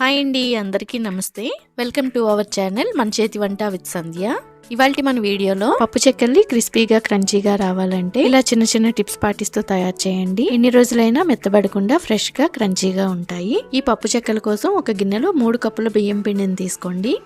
Hi అండి అందరికీ నమస్తే. వెల్కమ్ టు అవర్ ఛానల్ మన చేతి వంట విత్ సంధ్య. ఇవాళ మన వీడియోలో పప్పు చెక్కల్ని క్రిస్పీగా క్రంచీగా రావాలంటే ఇలా చిన్న చిన్న టిప్స్ పాటిస్తూ తయారు చేయండి. ఎన్ని రోజులైనా మెత్తబడకుండా ఫ్రెష్గా క్రంచీగా ఉంటాయి. ఈ పప్పు చెక్కల కోసం ఒక గిన్నెలో మూడు కప్పుల బియ్యం పిండిని తీసుకోండి.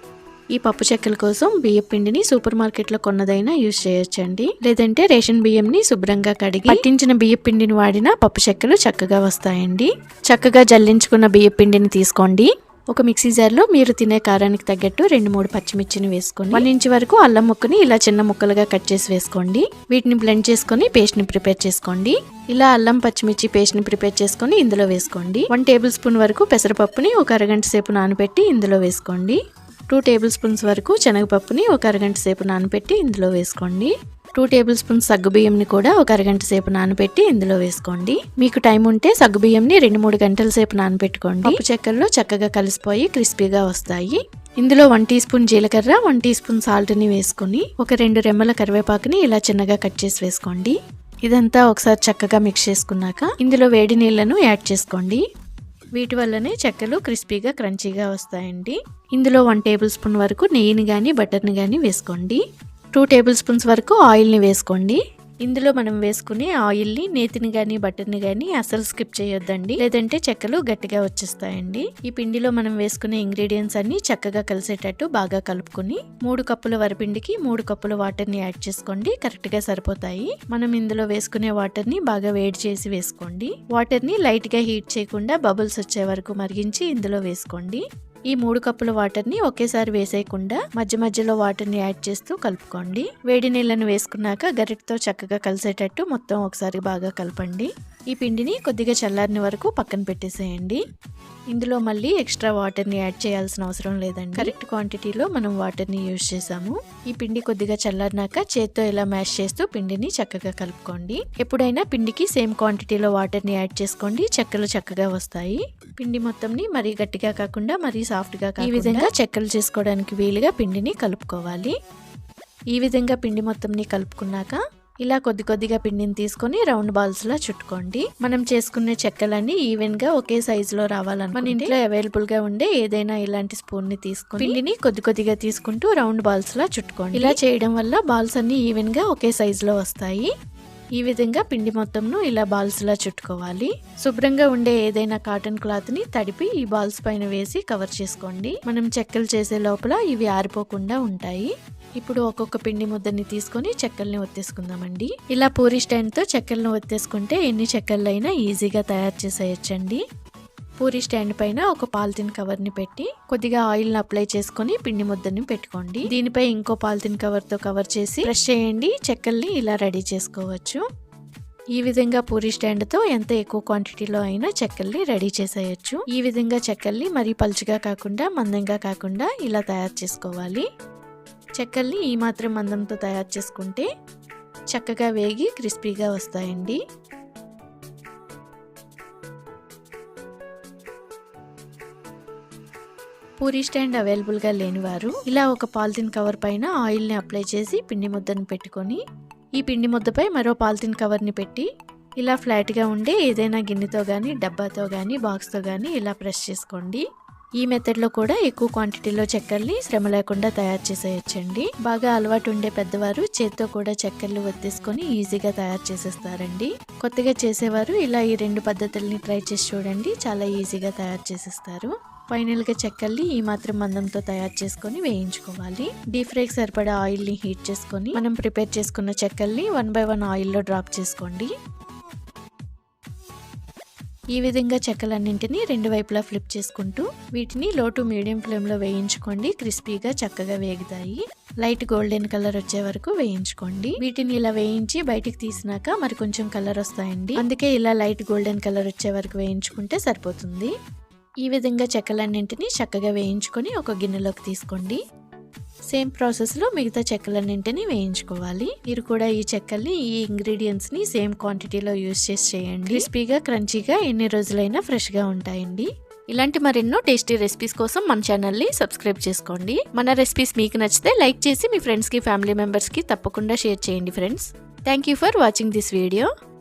ఈ పప్పు చెక్కల కోసం బియ్యం పిండిని సూపర్ మార్కెట్లో కొన్నదైనా యూజ్ చేయొచ్చండి. లేదంటే రేషన్ బియ్యంని శుభ్రంగా కడిగి పట్టించిన బియ్యం పిండిని వాడిన పప్పు చెక్కలు చక్కగా వస్తాయండి. చక్కగా జల్లించుకున్న బియ్యం పిండిని తీసుకోండి. ఒక మిక్సీ జార్లో మీరు తినే కారానికి తగ్గట్టు రెండు మూడు పచ్చిమిర్చిని వేసుకోండి వన్ ఇంచ్ వరకు అల్లం ముక్కని ఇలా చిన్న ముక్కలుగా కట్ చేసి వేసుకోండి. వీటిని బ్లెండ్ చేసుకొని పేస్ట్ని ప్రిపేర్ చేసుకోండి. ఇలా అల్లం పచ్చిమిర్చి పేస్ట్ని ప్రిపేర్ చేసుకుని ఇందులో వేసుకోండి. వన్ టేబుల్ స్పూన్ వరకు పెసరపప్పుని ఒక అరగంట సేపు నానబెట్టి ఇందులో వేసుకోండి. టూ టేబుల్ స్పూన్స్ వరకు శనగపప్పుని ఒక అరగంట సేపు నానబెట్టి ఇందులో వేసుకోండి. టూ టేబుల్ స్పూన్స్ సగ్గుబియ్యంని కూడా ఒక అరగంట సేపు నానబెట్టి ఇందులో వేసుకోండి. మీకు టైం ఉంటే సగ్గుబియ్యంని రెండు మూడు గంటల సేపు నానబెట్టుకోండి పప్పు చెక్కల్లో చక్కగా కలిసిపోయి క్రిస్పీగా వస్తాయి. ఇందులో వన్ టీ స్పూన్ జీలకర్ర వన్ టీ స్పూన్ సాల్ట్ని వేసుకుని ఒక రెండు రెమ్మల కరివేపాకుని ఇలా చిన్నగా కట్ చేసి వేసుకోండి. ఇదంతా ఒకసారి చక్కగా మిక్స్ చేసుకున్నాక ఇందులో వేడి నీళ్ళను యాడ్ చేసుకోండి. వీటి వల్లనే చెక్కలు క్రిస్పీగా క్రంచీగా వస్తాయండి. ఇందులో వన్ టేబుల్ స్పూన్ వరకు నెయ్యిని కానీ బటర్ని కానీ వేసుకోండి. టూ టేబుల్ స్పూన్స్ వరకు ఆయిల్ని వేసుకోండి. ఇందులో మనం వేసుకునే ఆయిల్ని నేతిని కానీ బటర్ని కానీ అసలు స్కిప్ చేయొద్దండి. లేదంటే చెక్కలు గట్టిగా వచ్చేస్తాయండి. ఈ పిండిలో మనం వేసుకునే ఇంగ్రీడియంట్స్ అన్ని చక్కగా కలిసేటట్టు బాగా కలుపుకొని మూడు కప్పుల వరిపిండికి మూడు కప్పుల వాటర్ని యాడ్ చేసుకోండి. కరెక్ట్గా సరిపోతాయి. మనం ఇందులో వేసుకునే వాటర్ని బాగా వేడి చేసి వేసుకోండి. వాటర్ని లైట్గా హీట్ చేయకుండా బబుల్స్ వచ్చే వరకు మరిగించి ఇందులో వేసుకోండి. ఈ మూడు కప్పుల వాటర్ని ఒకేసారి వేసేయకుండా మధ్య మధ్యలో వాటర్ని యాడ్ చేస్తూ కలుపుకోండి. వేడి నీళ్ళను వేసుకున్నాక గరిటతో చక్కగా కలిసేటట్టు మొత్తం ఒకసారి బాగా కలపండి. ఈ పిండిని కొద్దిగా చల్లారిన వరకు పక్కన పెట్టేసేయండి. ఇందులో మళ్ళీ ఎక్స్ట్రా వాటర్ని యాడ్ చేయాల్సిన అవసరం లేదండి. కరెక్ట్ క్వాంటిటీలో మనం వాటర్ని యూజ్ చేసాము. ఈ పిండి కొద్దిగా చల్లారినాక చేత్తో ఇలా మ్యాష్ చేస్తూ పిండిని చక్కగా కలుపుకోండి. ఎప్పుడైనా పిండికి సేమ్ క్వాంటిటీలో వాటర్ని యాడ్ చేసుకోండి. చెక్కలు చక్కగా వస్తాయి. పిండి మొత్తంని మరీ గట్టిగా కాకుండా మరీ సాఫ్ట్గా ఈ విధంగా చెక్కలు చేసుకోవడానికి వీలుగా పిండిని కలుపుకోవాలి. ఈ విధంగా పిండి మొత్తంని కలుపుకున్నాక ఇలా కొద్ది కొద్దిగా పిండిని తీసుకొని రౌండ్ బాల్స్ లా చుట్టుకోండి. మనం చేసుకునే చెక్కలన్నీ ఈవెన్గా ఒకే సైజ్లో రావాలని మన ఇంట్లో అవైలబుల్గా ఉండే ఏదైనా ఇలాంటి స్పూన్ని తీసుకొని పిండిని కొద్ది కొద్దిగా తీసుకుంటూ రౌండ్ బాల్స్ లా చుట్టుకోండి. ఇలా చేయడం వల్ల బాల్స్ అన్ని ఈవెన్గా ఒకే సైజ్లో వస్తాయి. ఈ విధంగా పిండి మొత్తంను ఇలా బాల్స్ లా చుట్టుకోవాలి. శుభ్రంగా ఉండే ఏదైనా కాటన్ క్లాత్ని తడిపి ఈ బాల్స్ పైన వేసి కవర్ చేసుకోండి. మనం చెక్కలు చేసే లోపల ఇవి ఆరిపోకుండా ఉంటాయి. ఇప్పుడు ఒక్కొక్క పిండి ముద్దని తీసుకొని చెక్కల్ని ఒత్తేసుకుందామండి. ఇలా పూరి స్టాండ్తో చెక్కలను ఒత్తేసుకుంటే ఎన్ని చెక్కలైనా ఈజీగా తయారు చేసేయచ్చండి. పూరి స్టాండ్ పైన ఒక పాలిథిన్ కవర్ని పెట్టి కొద్దిగా ఆయిల్ని అప్లై చేసుకొని పిండి ముద్దని పెట్టుకోండి. దీనిపై ఇంకో పాలిథిన్ కవర్తో కవర్ చేసి బ్రష్ చేయండి. చెక్కల్ని ఇలా రెడీ చేసుకోవచ్చు. ఈ విధంగా పూరి స్టాండ్తో ఎంత ఎక్కువ క్వాంటిటీలో అయినా చెక్కల్ని రెడీ చేసేయచ్చు. ఈ విధంగా చెక్కల్ని మరీ పలుచగా కాకుండా మందంగా కాకుండా ఇలా తయారు చేసుకోవాలి. చెక్కల్ని ఈ మాత్రం మందంతో తయారు చేసుకుంటే చక్కగా వేగి క్రిస్పీగా వస్తాయండి. పూరి స్టాండ్ అవైలబుల్గా లేనివారు ఇలా ఒక పాలిథిన్ కవర్ పైన ఆయిల్ని అప్లై చేసి పిండి ముద్దను పెట్టుకొని ఈ పిండి ముద్దపై మరో పాలిథిన్ కవర్ని పెట్టి ఇలా ఫ్లాట్గా ఉండే ఏదైనా గిన్నెతో కానీ డబ్బాతో కానీ బాక్స్తో కానీ ఇలా ప్రెస్ చేసుకోండి. ఈ మెథడ్లో కూడా ఎక్కువ క్వాంటిటీలో చెక్కర్ని శ్రమ లేకుండా తయారు చేసేయచ్చండి. బాగా అలవాటు ఉండే పెద్దవారు చేత్తో కూడా చెక్కర్లు వత్తేసుకొని ఈజీగా తయారు చేసేస్తారండి. కొత్తగా చేసేవారు ఇలా ఈ రెండు పద్ధతుల్ని ట్రై చేసి చూడండి. చాలా ఈజీగా తయారు చేసేస్తారు. ఫైనల్గా చెక్కల్ని ఈ మాత్రం మందంతో తయారు చేసుకొని వేయించుకోవాలి. డీప్ ఫ్రైకి సరిపడా ఆయిల్ని హీట్ చేసుకొని మనం ప్రిపేర్ చేసుకున్న చెక్కల్ని వన్ బై వన్ ఆయిల్లో డ్రాప్ చేసుకోండి. ఈ విధంగా చెక్కలన్నింటినీ రెండు వైపులా ఫ్లిప్ చేసుకుంటూ వీటిని లో టు మీడియం ఫ్లేమ్లో వేయించుకోండి. క్రిస్పీగా చక్కగా వేగుతాయి. లైట్ గోల్డెన్ కలర్ వచ్చే వరకు వేయించుకోండి. వీటిని ఇలా వేయించి బయటికి తీసినాక మరి కొంచెం కలర్ వస్తాయండి. అందుకే ఇలా లైట్ గోల్డెన్ కలర్ వచ్చే వరకు వేయించుకుంటే సరిపోతుంది. ఈ విధంగా చెక్కలన్నింటినీ చక్కగా వేయించుకొని ఒక గిన్నెలోకి తీసుకోండి. సేమ్ ప్రాసెస్లో మిగతా చెక్కలన్నింటినీ వేయించుకోవాలి. మీరు కూడా ఈ చెక్కల్ని ఈ ఇంగ్రీడియంట్స్ని సేమ్ క్వాంటిటీలో యూస్ చేసి చేయండి. క్రిస్పీగా క్రంచీగా ఎన్ని రోజులైనా ఫ్రెష్గా ఉంటాయండి. ఇలాంటి మరెన్నో టేస్టీ రెసిపీస్ కోసం మన ఛానల్ని సబ్స్క్రైబ్ చేసుకోండి. మన రెసిపీస్ మీకు నచ్చితే లైక్ చేసి మీ ఫ్రెండ్స్కి ఫ్యామిలీ మెంబర్స్కి తప్పకుండా షేర్ చేయండి friends. Thank you for watching this video.